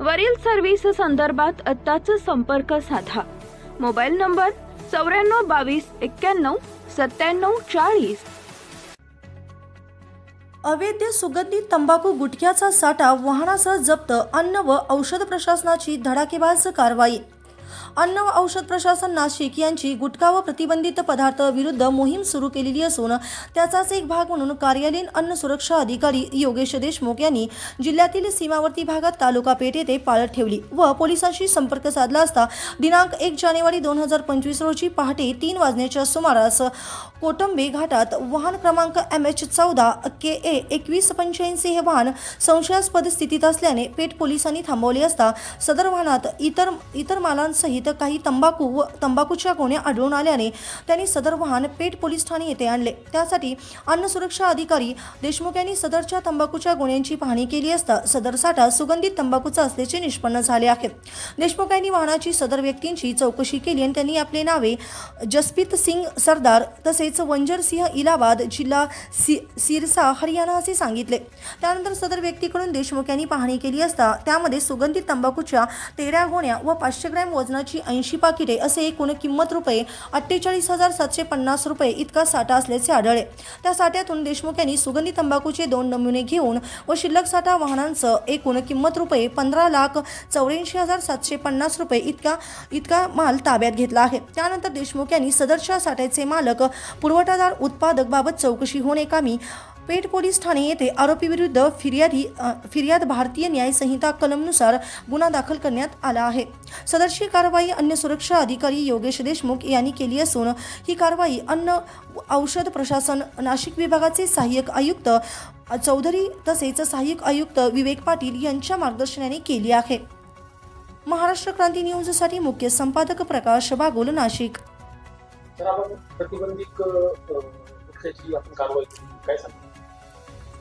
वरील सर्व्हिस संदर्भात आत्ताच संपर्क साधा. मोबाईल नंबर चौऱ्याण्णव बावीस एक्क्याण्णव सत्त्याण्णव चाळीस. अवैध सुगंधित तंबाखू गुटख्याचा साठा वाहनासह जप्त अन्न व औषध प्रशासनाची धडाकेबाज कारवाई. अन्न व औषध प्रशासन नाशिक यांची गुटखा व प्रतिबंधित पदार्थ विरुद्ध मोहीम सुरू केलेली असून त्याचाच एक भाग म्हणून कार्यालयीन अन्न सुरक्षा अधिकारी योगेश देशमुख यांनी जिल्ह्यातील सीमावर्ती भागात तालुका पेठ येथे पाळत ठेवली व पोलिसांशी संपर्क साधला असता दिनांक एक जानेवारी दोन हजार पंचवीस रोजी पहाटे तीन वाजण्याच्या सुमारास कोटंबे घाटात वाहन क्रमांक एम एच चौदा के ए एकवीस पंच्याऐंशी हे वाहन संशयास्पद स्थितीत असल्याने पेठ पोलिसांनी थांबवले असता सदर वाहनात इतर इतर सहित काही तंबाखू व तंबाखूच्या गोण्या आढळून आल्याने त्यांनी सदर वाहन पेठ पोलीस ठाणे येथे आणले. त्यासाठी अन्न सुरक्षा अधिकारी देशमुख यांनी सदरच्या तंबाखूच्या गोण्यांची पाहणी केली असता सदर साठा सुगंधित तंबाखूचा असल्याचे निष्पन्न झाले आहे. देशमुख यांनी वाहनाची सदर व्यक्तींची चौकशी केली आणि त्यांनी आपले नावे जसप्रीत सिंग सरदार तसेच वंजर सिंह इलाहाबाद जिल्हा सि सिरसा हरियाणा असे सांगितले. त्यानंतर सदर व्यक्तीकडून देशमुख यांनी पाहणी केली असता त्यामध्ये सुगंधित तंबाखूच्या तेरा गोण्या व पाचशे ग्रॅम वजनाची ऐंशी पाकिटे असे एकूण किंमत रुपये अठ्ठेचाळीस हजार सातशे पन्नास रुपये इतका साठा असल्याचे आढळले. त्या साठ्यातून देशमुख यांनी सुगंधी तंबाखूचे दोन नमुने घेऊन व शिल्लक साठा वाहनांचं एकूण किंमत रुपये पंधरा लाख चौऱ्याऐंशी हजार सातशे पन्नास रुपये इतका इतका माल ताब्यात घेतला आहे. त्यानंतर देशमुख यांनी सदरच्या साठ्याचे मालक पुरवठादार उत्पादक बाबत चौकशी होणे कामी पेठ पोलीस ठाणे येथे आरोपीविरुद्ध फिर्यादी फिर्याद भारतीय न्याय संहिता कलमनुसार गुन्हा दाखल करण्यात आला आहे. सदरची कारवाई अन्य सुरक्षा अधिकारी योगेश देशमुख यांनी केली असून ही कारवाई अन्न औषध प्रशासन नाशिक विभागाचे सहाय्यक आयुक्त चौधरी तसेच सहाय्यक आयुक्त विवेक पाटील यांच्या मार्गदर्शनाने केली आहे. महाराष्ट्र क्रांती न्यूजसाठी मुख्य संपादक प्रकाश बागोल नाशिक. तर आपण प्रतिबंधित आपण कारवाई काय सांगतो?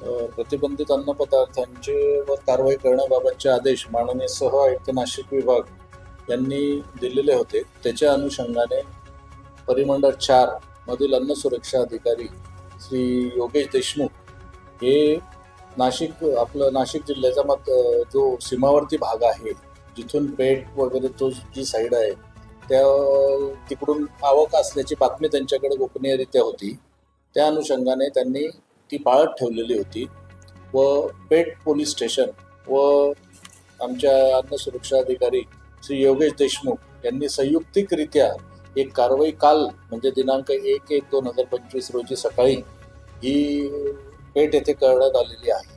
प्रतिबंधित अन्नपदार्थांचे वर कारवाई करण्याबाबतचे आदेश माननीय सह आयुक्त नाशिक विभाग यांनी दिलेले होते. त्याच्या अनुषंगाने परिमंडळ चार मधील अन्न सुरक्षा अधिकारी श्री योगेश देशमुख हे नाशिक आपलं नाशिक जिल्ह्याचा मत जो सीमावर्ती भाग आहे जिथून पेठ वगैरे तो जी साईड आहे त्या तिकडून आवक असल्याची बातमी त्यांच्याकडे गोपनीयरित्या होती. त्या अनुषंगाने त्यांनी ती पाळत ठेवलेली होती. व पेठ पोलीस स्टेशन व आमच्या अन्न सुरक्षा अधिकारी श्री योगेश देशमुख यांनी संयुक्तिकरित्या एक कारवाई काल म्हणजे दिनांक एक एक दोन हजार पंचवीस रोजी सकाळी ही पेठ येथे करण्यात आलेली आहे.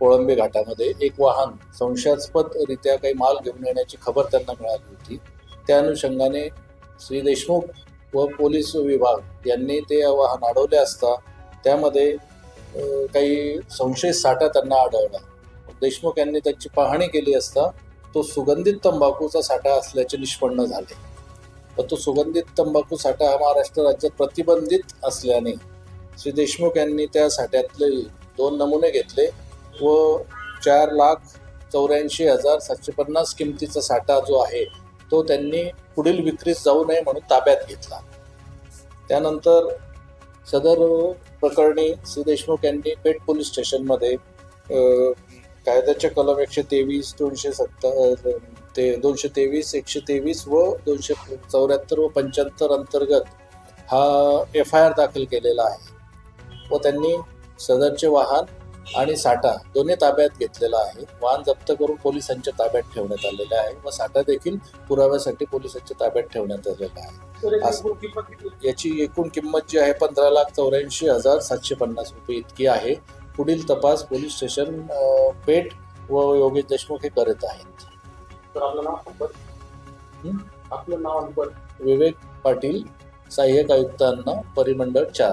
कोळंबे घाटामध्ये एक वाहन संशयास्पदरित्या काही माल घेऊन येण्याची खबर त्यांना मिळाली होती. त्या अनुषंगाने श्री देशमुख व पोलीस विभाग यांनी ते वाहन अडवले असता त्यामध्ये काही संशय साठा त्यांना आढळला. देशमुख यांनी त्याची पाहणी केली असता तो सुगंधित तंबाखूचा साठा असल्याचे निष्पन्न झाले. तर तो सुगंधित तंबाखू साठा हा महाराष्ट्र राज्यात प्रतिबंधित असल्याने श्री देशमुख यांनी त्या साठ्यातले दोन नमुने घेतले व चार लाख चौऱ्याऐंशी हजार सातशे पन्नास किमतीचा साठा जो आहे तो त्यांनी पुढील विक्रीस जाऊ नये म्हणून ताब्यात घेतला. त्यानंतर सदर प्रकरणी सी देशमुख यांनी पेठ पोलीस स्टेशनमध्ये कायद्याच्या कलम एकशे तेवीस दोनशे सत्ता ते दोनशे तेवीस एकशे तेवीस व दोनशे चौऱ्याहत्तर व पंच्याहत्तर अंतर्गत हा एफ आय आर दाखल केलेला आहे. व त्यांनी सदरचे वाहन आणि साठा दोन्ही ताब्यात घेतलेला आहे. वाहन जप्त करून पोलिसांच्या ताब्यात ठेवण्यात आलेले आहे व साठा देखील पुराव्यासाठी पोलिसांच्या ताब्यात ठेवण्यात आलेला आहे. याची एकूण किंमत जी आहे पंधरा लाख चौऱ्याऐंशी हजार सातशे पन्नास रुपये इतकी आहे. पुढील तपास पोलीस स्टेशन पेठ व योगेश देशमुख हे करत आहेत. आपलं नाव विवेक पाटील सहाय्यक आयुक्तांना परिमंडळ चार.